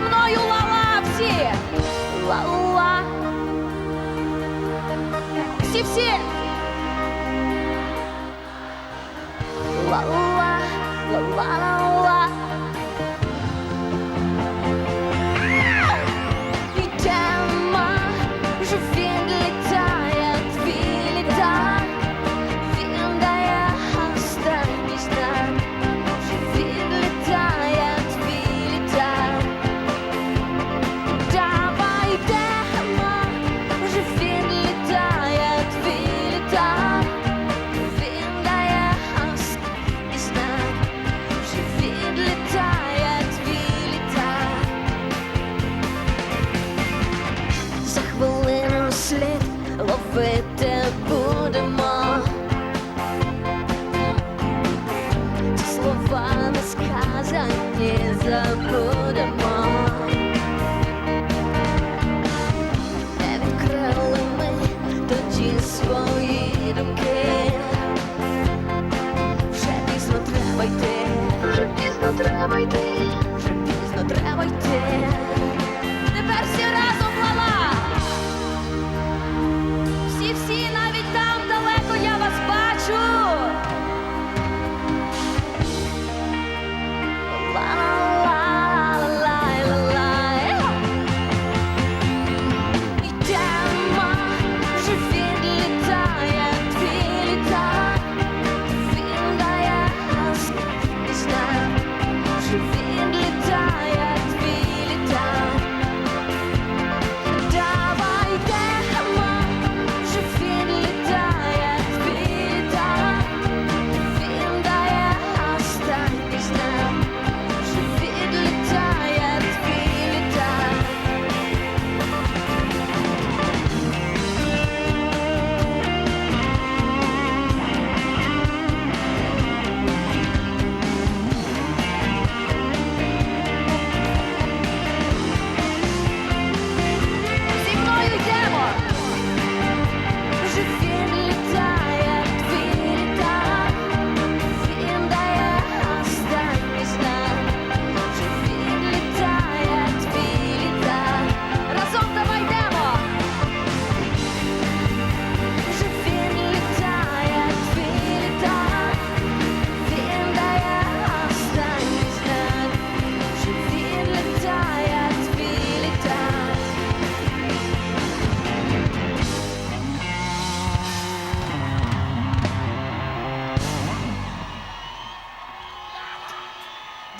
мною ла-ла всі! Ла-ла! Всі-всі! Ла-ла!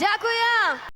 Дякую!